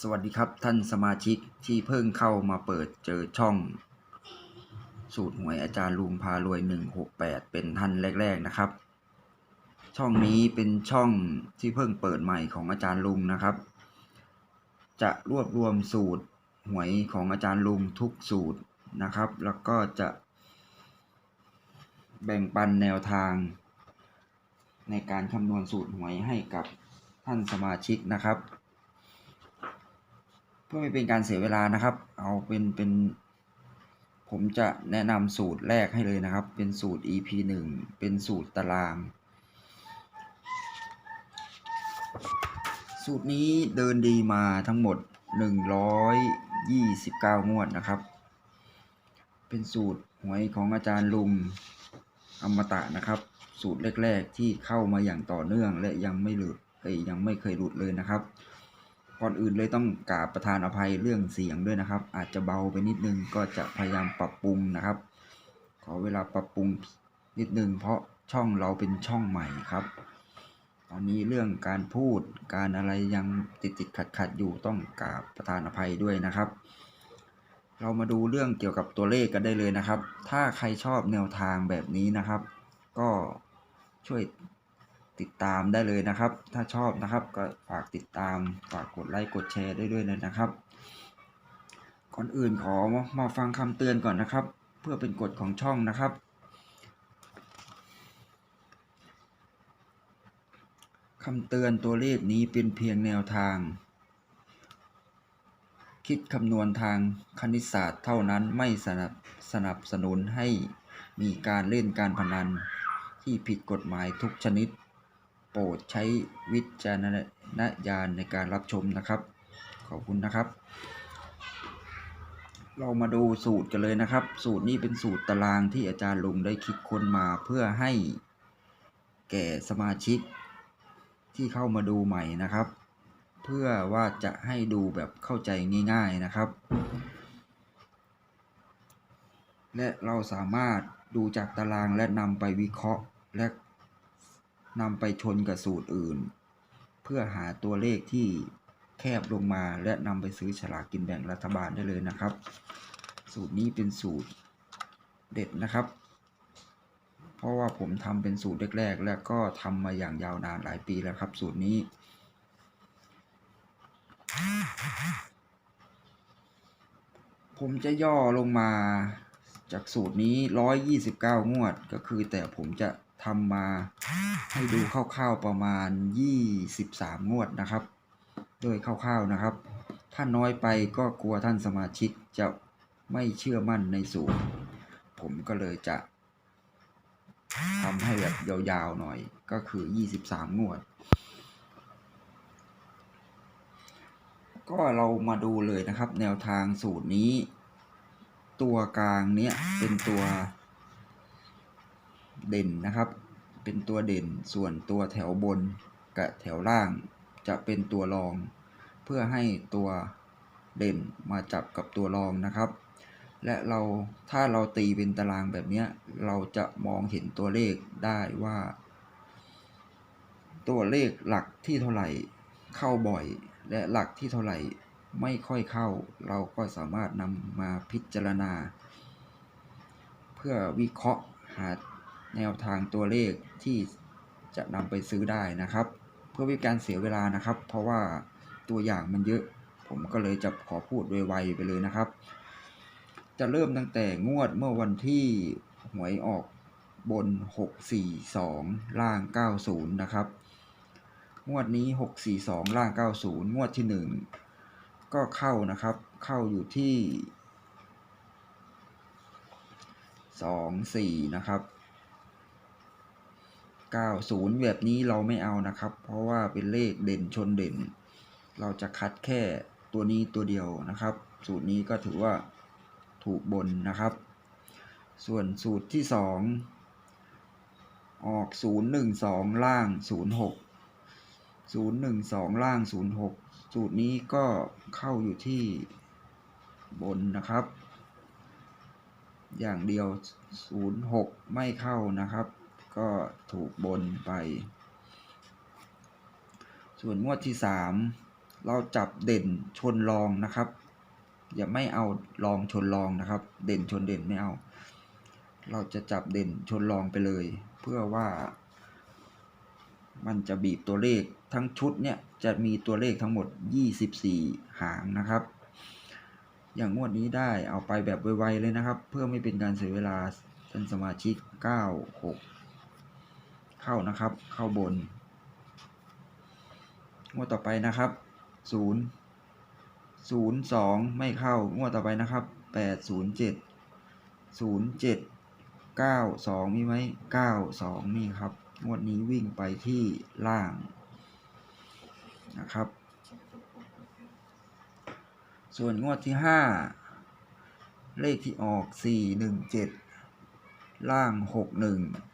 สวัสดีครับท่านสมาชิกที่เพิ่งเข้ามาเปิดเจอช่อง สูตรหวยอาจารย์ลุงพารวย 168 เป็นท่านแรก ๆนะครับ ช่องนี้เป็นช่องที่เพิ่งเปิดใหม่ของอาจารย์ลุงนะครับ จะรวบรวมสูตรหวยของอาจารย์ลุงทุกสูตรนะครับ แล้วก็จะ แบ่งปันแนวทาง ในการคำนวณสูตรหวยให้กับท่านสมาชิกนะครับ พื่อไม่เป็นการเสียเวลานะครับ เอาเป็นเป็น ผมจะแนะนำสูตรแรกให้เลยนะครับ เป็นสูตร EP 1 เป็นสูตรตาราง สูตรนี้เดินดีมาทั้งหมด 129 งวดนะครับ เป็นสูตรหวยของอาจารย์ลุงอมตะนะครับ สูตรแรก ๆ ที่เข้ามาอย่างต่อเนื่องและยังไม่หลุดเอ้ยยังไม่เคยหลุดเลยนะครับ ก่อนอื่นเลยต้องกราบประธานอภัยเรื่องเสียงด้วยนะครับ อาจจะเบาไปนิดนึงก็จะพยายามปรับปรุงนะครับ ขอเวลาปรับปรุงนิดนึงเพราะช่องเราเป็นช่องใหม่ครับ ตอนนี้เรื่องการพูดการอะไรยังติดติดขัดขัดอยู่ต้องกราบประธานอภัยด้วยนะครับ เรามาดูเรื่องเกี่ยวกับตัวเลขกันได้เลยนะครับ ถ้าใครชอบแนวทางแบบนี้นะครับ ก็ช่วย ติดตามได้เลยนะครับ ถ้าชอบนะครับก็ฝากติดตามฝากกดไลค์กดแชร์ได้ด้วยเลยนะครับ ก่อนอื่นขอมาฟังคำเตือนก่อนนะครับ เพื่อเป็นกฎของช่องนะครับคำเตือนตัวเลขนี้เป็นเพียงแนวทาง คิดคำนวณทางคณิตศาสตร์เท่านั้นไม่สนับสนับสนุนให้มีการเล่นการพนันที่ผิดกฎหมายทุกชนิด โปรดใช้วิจารณญาณในการรับชมนะครับ ขอบคุณนะครับ เรามาดูสูตรกันเลยนะครับ สูตรนี้เป็นสูตรตารางที่อาจารย์ลุงได้คิดค้นมาเพื่อให้แก่สมาชิกที่เข้ามาดูใหม่นะครับ เพื่อว่าจะให้ดูแบบเข้าใจง่าย ๆนะครับ และเราสามารถดูจากตารางและนำไปวิเคราะห์และ นำไปชนกับสูตรอื่น เพื่อหาตัวเลขที่แคบลงมาและนำไปซื้อฉลากกินแบ่งรัฐบาลได้เลยนะครับ สูตรนี้เป็นสูตรเด็ดนะครับ เพราะว่าผมทำเป็นสูตรแรกๆ และก็ทำมาอย่างยาวนานหลายปีแล้วครับ สูตรนี้ ผมจะย่อลงมาจากสูตรนี้ 129 งวดก็คือแต่ผมจะ ทำมาให้ดูคร่าวๆประมาณ 23 งวดนะครับ โดยคร่าวๆนะครับ ถ้าน้อยไปก็กลัวท่านสมาชิกจะไม่เชื่อมั่นในสูตร ผมก็เลยจะทำให้แบบยาวๆหน่อยก็คือ 23 งวด ก็เรามาดูเลยนะครับ แนวทางสูตรนี้ ตัวกลางเนี้ยเป็นตัว เด่นนะครับ เป็นตัวเด่นส่วนตัวแถวบนกับแถวล่างจะเป็นตัวรอง เพื่อให้ตัวเด่นมาจับกับตัวรองนะครับ และเราถ้าเราตีเป็นตารางแบบนี้เราจะมองเห็นตัวเลขได้ว่า ตัวเลขหลักที่เท่าไหร่เข้าบ่อย และหลักที่เท่าไหร่ไม่ค่อยเข้า เราก็สามารถนำมาพิจารณา เพื่อวิเคราะห์หา แนวทางตัวเลขที่จะนำไปซื้อได้นะครับ เพื่อไม่การเสียเวลานะครับ เพราะว่าตัวอย่างมันเยอะ ผมก็เลยจะขอพูดไวๆไปเลยนะครับ จะเริ่มตั้งแต่งวดเมื่อวันที่หวยออกบน 642 ล่าง 90 นะครับ งวดนี้ 642 ล่าง 90 งวดที่ 1 ก็เข้านะครับ เข้าอยู่ที่ 24 นะครับ 90 แบบนี้เราไม่เอานะครับ เพราะว่าเป็นเลขเด่นชนเด่น เราจะคัดแค่ตัวนี้ตัวเดียวนะครับ สูตรนี้ก็ถือว่าถูกบนนะครับ ส่วนสูตรที่ 2 ออก 012 ล่าง 06 012 ล่าง 06 สูตรนี้ก็เข้าอยู่ที่บนนะครับ อย่างเดียว 06 ไม่เข้านะครับ ก็ถูกบนไป ส่วนงวดที่ 3 เราจับเด่นชนรองนะครับ อย่าไม่เอารองชนรองนะครับ เด่นชนเด่นไม่เอา เราจะจับเด่นชนรองไปเลย เพื่อว่า มันจะบีบตัวเลขทั้งชุดเนี่ยจะมีตัวเลขทั้งหมด 24 หางนะครับอย่างงวดนี้ได้เอาไปแบบไวๆเลยนะครับ เพื่อไม่เป็นการเสียเวลาท่านสมาชิก 9 6 เข้านะครับ เข้าบน งวดต่อไปนะครับ0 0 2ไม่เข้า งวดต่อไปนะครับ8 0 7 0 7 9 2มีไหม9 2นี่ครับ งวดนี้วิ่งไปที่ล่างนะครับ ส่วนงวดที่5เลขที่ออก 4 1 7 ล่าง 6 1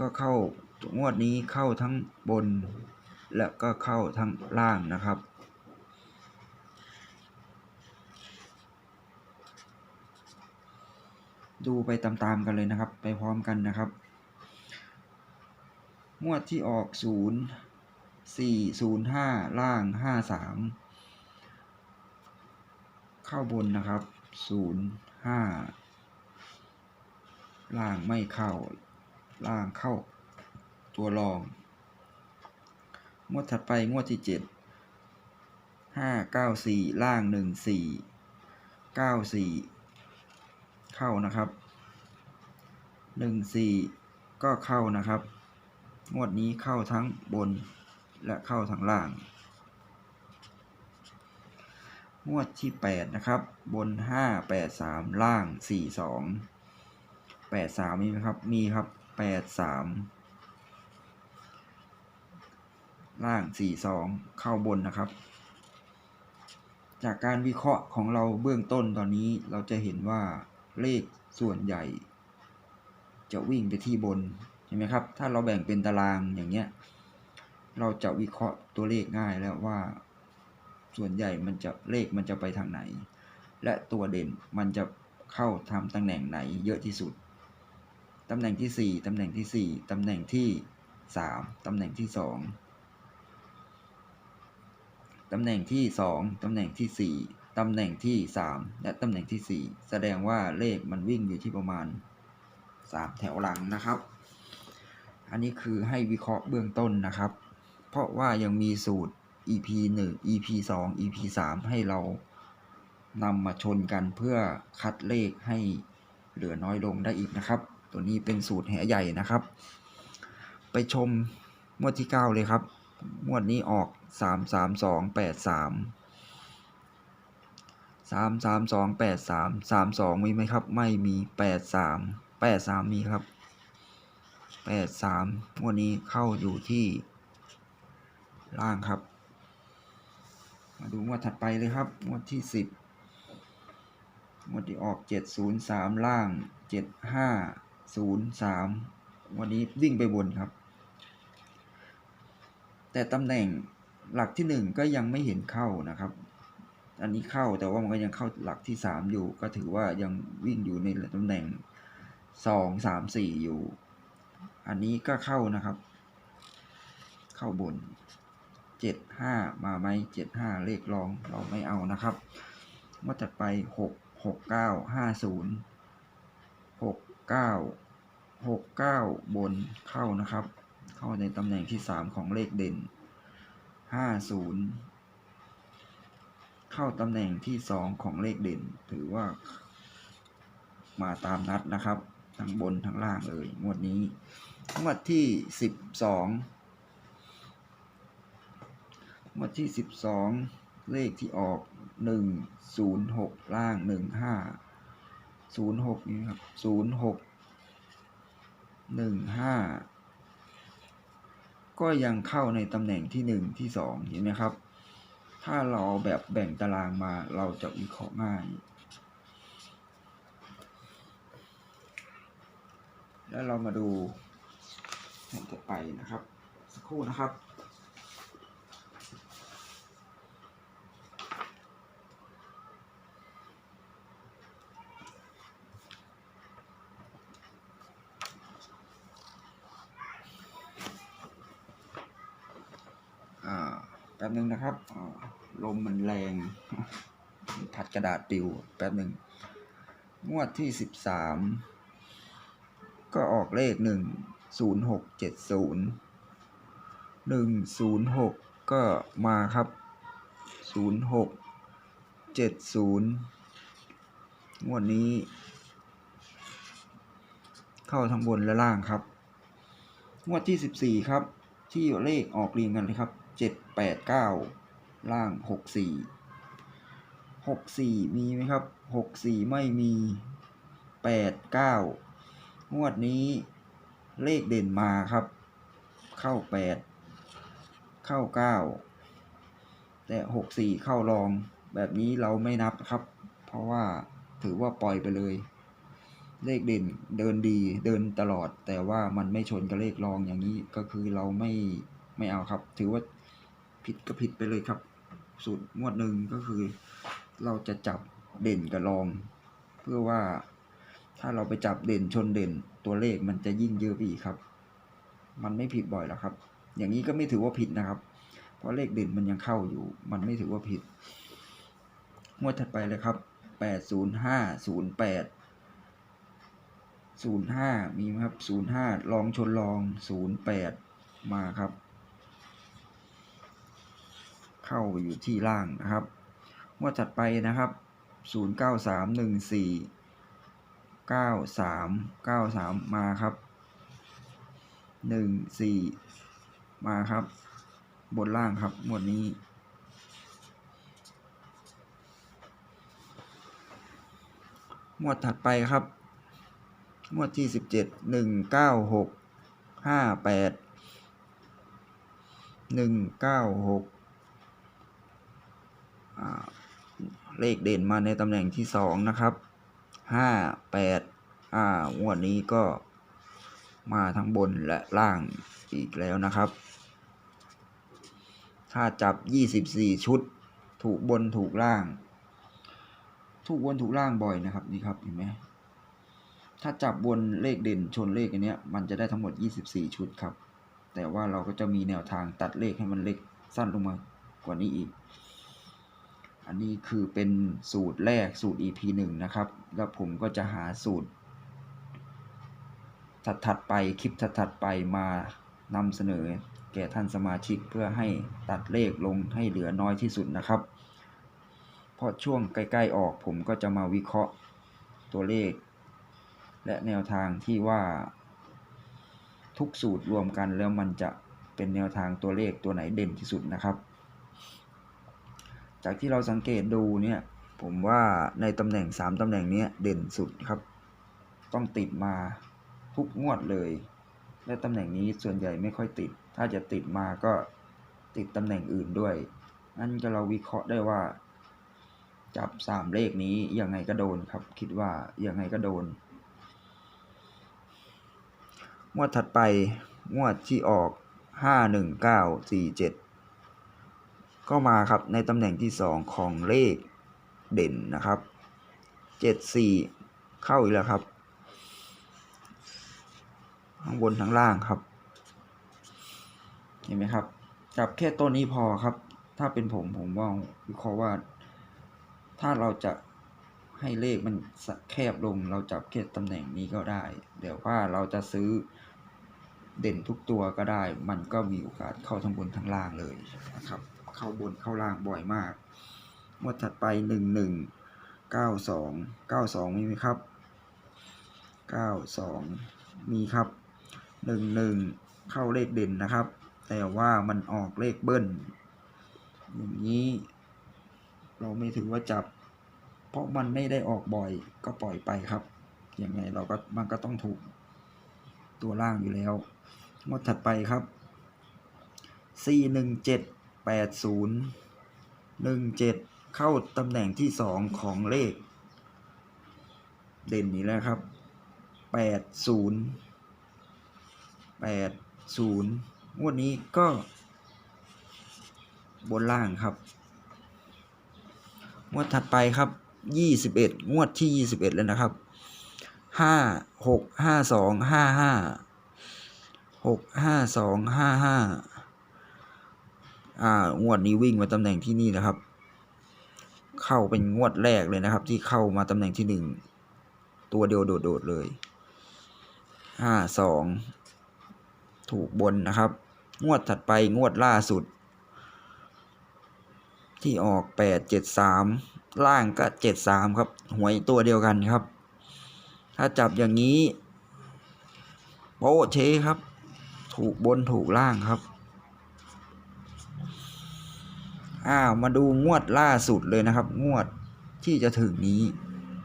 ก็เข้างวดนี้เข้าทั้งบน และก็เข้าทั้งล่างนะครับ ดูไปตามๆกันเลยนะครับ ไปพร้อมกันนะครับ งวดที่ออก 0 4 0 5 ล่าง 5 3 เข้าบนนะครับ 0 5 ล่างไม่เข้า ล่างเข้าตัวรอง งวดถัดไปงวดที่7 5 9 4ล่าง1 4 9 4เข้านะครับ1 4ก็เข้านะครับ งวดนี้เข้าทั้งบนและเข้าทั้งล่าง งวดที่8นะครับ บน5 8 3ล่าง4 2 8 3มีไหมครับ มีครับ 8 3ล่าง4 2เข้าบนนะครับ จากการวิเคราะห์ของเราเบื้องต้นตอนนี้เราจะเห็นว่าเลขส่วนใหญ่ จะวิ่งไปที่บนใช่ไหมครับ ถ้าเราแบ่งเป็นตารางอย่างเงี้ยเราจะวิเคราะห์ตัวเลขง่ายแล้วว่า ส่วนใหญ่มันจะเลขมันจะไปทางไหน และตัวเด่นมันจะเข้าทำตำแหน่งไหนเยอะที่สุด ตำแหน่งที่ 4 ตำแหน่งที่ 4 ตำแหน่งที่ 3 ตำแหน่งที่ 2 ตำแหน่งที่ 2 ตำแหน่งที่ 4 ตำแหน่งที่ 3 และตำแหน่งที่ 4 แสดงว่าเลขมันวิ่งอยู่ที่ประมาณ 3 แถวหลังนะครับ อันนี้คือให้วิเคราะห์เบื้องต้นนะครับ เพราะว่ายังมีสูตร EP 1 EP 2 EP 3 ให้เรานำมาชนกันเพื่อคัดเลขให้เหลือน้อยลงได้อีกนะครับ ตัวนี้เป็นสูตรแหใหญ่นะครับ ไปชมงวดที่ 9 เลยครับงวดนี้ออก 3 3 2 8 3 3 3 2 8 3 3 2 มีไหมครับ ไม่มี 8 3 8 3 มีครับ 8 3 งวดนี้เข้าอยู่ที่ล่างครับ มาดูงวดถัดไปเลยครับ งวดที่ 10งวดที่ออก 703 ล่าง 7503วันนี้วิ่งไปบนครับ แต่ตำแหน่งหลักที่หนึ่งก็ยังไม่เห็นเข้านะครับ อันนี้เข้าแต่ว่ามันก็ยังเข้าหลักที่สามอยู่ ก็ถือว่ายังวิ่งอยู่ในตำแหน่งสองสามสี่อยู่ อันนี้ก็เข้านะครับ เข้าบนเจ็ดห้ามาไหมเจ็ดห้าเลขรองเราไม่เอานะครับว่าถัดไปหกหกเก้าห้าศูนย์หกเก้า หกเก้าบนเข้านะครับ เข้าในตำแหน่งที่สามของเลขเด่นห้าศูนย์เข้าตำแหน่งที่สองของเลขเด่น ถือว่ามาตามนัดนะครับ ทั้งบนทั้งล่างเลยงวดนี้งวดที่สิบสองงวดที่สิบสองเลขที่ออกหนึ่งศูนย์หกล่างหนึ่งห้าศูนย์หกนี่ครับศูนย์หก หนึ่งห้าก็ยังเข้าในตำแหน่งที่หนึ่งที่สองเห็นไหมครับ ถ้าเราเอาแบบแบ่งตารางมาเราจะวิเคราะห์ง่าย แล้วเรามาดูแผ่นต่อไปนะครับ สักครู่นะครับ อ่า แป๊บ หนึ่งนะครับลมมันแรงพัดกระดาษปิวแป๊บหนึ่งงวดที่สิบสามก็ออกเลขหนึ่งศูนย์หกเจ็ดศูนย์หนึ่งศูนย์หกก็มาครับศูนย์หกเจ็ดศูนย์งวดนี้ เข้าทั้งบนและล่างครับ งวดที่สิบสี่ครับ ที่เลขออกเรียงกันเลยครับ เจ็ดแปดเก้าล่างหกสี่หกสี่มีไหมครับหกสี่ไม่มีแปดเก้างวดนี้เลขเด่นมาครับ เข้าแปดเข้าเก้าแต่หกสี่เข้ารองแบบนี้เราไม่นับครับ เพราะว่าถือว่าปล่อยไปเลย เลขเด่นเดินดีเดินตลอด แต่ว่ามันไม่ชนกับเลขรองอย่างนี้ก็คือเราไม่ไม่เอาครับ ถือว่า ผิดก็ผิดไปเลยครับ สูตรงวดหนึ่งก็คือ เราจะจับเด่นกับรอง เพื่อว่าถ้าเราไปจับเด่นชนเด่นตัวเลขมันจะยิ่งเยอะไปอีกครับ มันไม่ผิดบ่อยหรอกครับ อย่างนี้ก็ไม่ถือว่าผิดนะครับ เพราะเลขเด่นมันยังเข้าอยู่ มันไม่ถือว่าผิดงวดถัดไปเลยครับแปดศูนย์ห้าศูนย์แปดศูนย์ห้ามีไหมครับศูนย์ห้าลองชนลองศูนย์แปดมาครับ เข้าอยู่ที่ล่างนะครับงวดถัดไปนะครับศูนย์เก้าสามหนึ่งสี่เก้าสามเก้าสามมาครับหนึ่งสี่มาครับ บนล่างครับหมวดนี้หมวดถัดไปครับงวดที่สิบเจ็ดหนึ่งเก้าหกห้าแปดหนึ่งเก้าหก เลขเด่นมาในตำแหน่งที่สองนะครับห้าแปดอ่างวดนี้ก็มาทั้งบนและล่างอีกแล้วนะครับ ถ้าจับยี่สิบสี่ชุด ถูกบนถูกล่าง ถูกบนถูกล่างบ่อยนะครับนี่ครับเห็นไหมถ้าจับบนเลขเด่นชนเลขอันเนี้ยมันจะได้ทั้งหมด 24 ชุดครับ แต่ว่าเราก็จะมีแนวทางตัดเลขให้มันเล็กสั้นลงมากว่านี้อีก อันนี้คือเป็นสูตรแรกสูตร EP 1 นะครับ แล้วผมก็จะหาสูตร ถัดๆไปคลิปถัดๆไปมานำเสนอแก่ท่านสมาชิกเพื่อให้ตัดเลขลงให้เหลือน้อยที่สุดนะครับ เพราะช่วงใกล้ ๆ ออกผมก็จะมาวิเคราะห์ตัวเลข และแนวทางที่ว่า ทุกสูตรรวมกันแล้วมันจะเป็นแนวทางตัวเลขตัวไหนเด่นที่สุดนะครับ จากที่เราสังเกตดูเนี่ย ผมว่าในตำแหน่ง 3ตำแหน่งนี้เด่นสุดครับ ต้องติดมาทุกงวดเลย และตำแหน่งนี้ส่วนใหญ่ไม่ค่อยติด ถ้าจะติดมาก็ติดตำแหน่งอื่นด้วย นั่นก็เราวิเคราะห์ได้ว่า จับสามเลขนี้ยังไงก็โดนครับ คิดว่ายังไงก็โดน งวดถัดไปงวดที่ออกห้าหนึ่ง เก้าสี่เจ็ดก็มาครับในตำแหน่งที่สองของเลขเด่นนะครับเจ็ดสี่เข้าอีกแล้วครับข้งบนทั้งล่างครับ เห็นไหมครับ จับแค่ตัวนี้พอครับ ถ้าเป็นผมผมว่าวิเคราะห์ว่า ถ้าเราจะให้เลขมันแคบลง เราจับแค่ตำแหน่งนี้ก็ได้ เดี๋ยวว่าเราจะซื้อเด่นทุกตัวก็ได้ มันก็มีโอกาสเข้าทั้งบนทั้งล่างเลยนะครับ เข้าบนเข้าล่างบ่อยมากงวดถัดไปหนึ่งหนึ่งเก้าสองเก้าสองมีไหมครับเก้าสองมีครับหนึ่งหนึ่งเข้าเลขเด่นนะครับ แต่ว่ามันออกเลขเบิ้ลอย่างนี้เราไม่ถือว่าจับ เพราะมันไม่ได้ออกบ่อยก็ปล่อยไปครับยังไงเราก็มันก็ต้องถูกตัวล่างอยู่แล้วงวดถัดไปครับ 4 8 0 1 7 เข้าตำแหน่งที่ 2 ของเลข เด่นนี้แล้วครับ 8 0 8 0งวดนี้ก็ บนล่างครับ งวดถัดไปครับยี่สิบเอ็ดงวดที่ยี่สิบเอ็ดแล้วนะครับห้าหกห้าสองห้าห้าหกห้าส อ่างวดนี้วิ่งมาตำแหน่งที่นี่นะครับ เข้าเป็นงวดแรกเลยนะครับ ที่เข้ามาตำแหน่งที่หนึ่งตัวเดียวโดดๆเลยห้าสองถูกบนนะครับ งวดถัดไปงวดล่าสุด ที่ออกแปดเจ็ดสามล่างก็เจ็ดสามครับ หวยตัวเดียวกันครับ ถ้าจับอย่างนี้โป๊ะเชครับ ถูกบนถูกล่างครับ อ้าวมาดูงวดล่าสุดเลยนะครับ งวดที่จะถึงนี้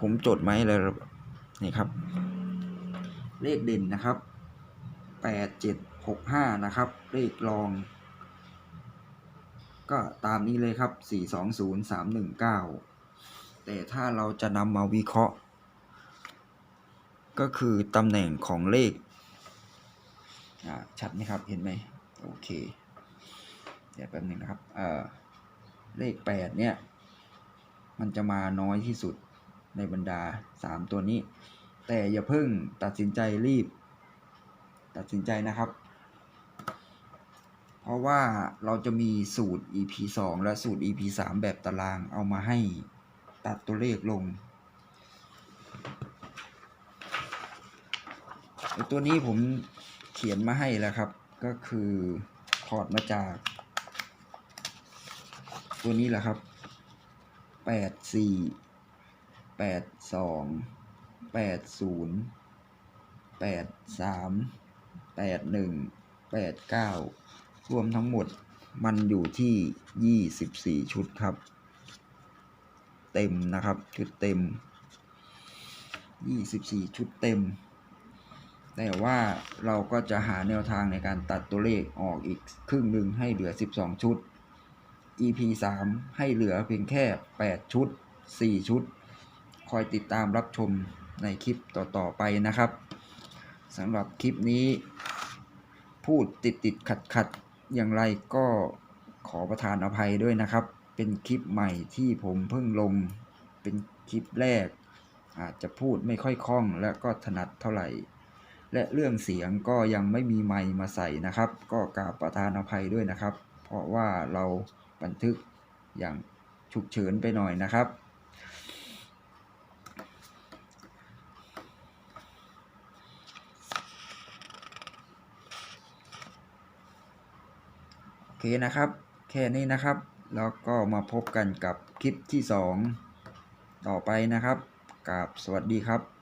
ผมจดไหมเลยนี่ครับ เลขเด่นนะครับแปดเจ็ดหกห้านะครับ เลขรอง ก็ตามนี้เลยครับสี่สองศูนย์สามหนึ่งเก้าแต่ถ้าเราจะนำมาวิเคราะห์ ก็คือตำแหน่งของเลขอ่าชัดไหมครับเห็นไหมโอเค เดี๋ยวแป๊บหนึงนะครับ เอ่อ เลขแปดเนี่ย มันจะมาน้อยที่สุดในบรรดาสามตัวนี้ แต่อย่าเพิ่งตัดสินใจรีบ ตัดสินใจนะครับ เพราะว่าเราจะมีสูตร EP 2 และสูตร EP 3 แบบตารางเอามาให้ตัดตัวเลขลงตัวนี้ผมเขียนมาให้แล้วครับ ก็คือถอดมาจาก ตัวนี้แหละครับแปดสี่แปดสองแปดศูนย์แปดสามแปดหนึ่งแปดเก้ารวมทั้งหมดมันอยู่ที่ยี่สิบสี่ชุดครับ เต็มนะครับ ชุดเต็มยี่สิบสี่ชุดเต็ม แต่ว่าเราก็จะหาแนวทางในการตัดตัวเลขออกอีกครึ่งหนึ่งให้เหลือ12ชุด EP 3 ให้เหลือเพียงแค่ 8 ชุด 4 ชุด คอยติดตามรับชมในคลิปต่อ ๆ ไปนะครับสำหรับคลิปนี้ พูดติดติดขัดขัดอย่างไรก็ขอประทานอภัยด้วยนะครับ เป็นคลิปใหม่ที่ผมเพิ่งลงเป็นคลิปแรก อาจจะพูดไม่ค่อยคล่องและก็ถนัดเท่าไหร่ และเรื่องเสียงก็ยังไม่มีไมค์มาใส่นะครับ ก็กราบประทานอภัยด้วยนะครับ เพราะว่าเรา บันทึกอย่างฉุกเฉินไปหน่อยนะครับ โอเคนะครับ แค่นี้นะครับ แล้วก็มาพบกันกับคลิปที่ 2 ต่อไปนะครับกราบสวัสดีครับ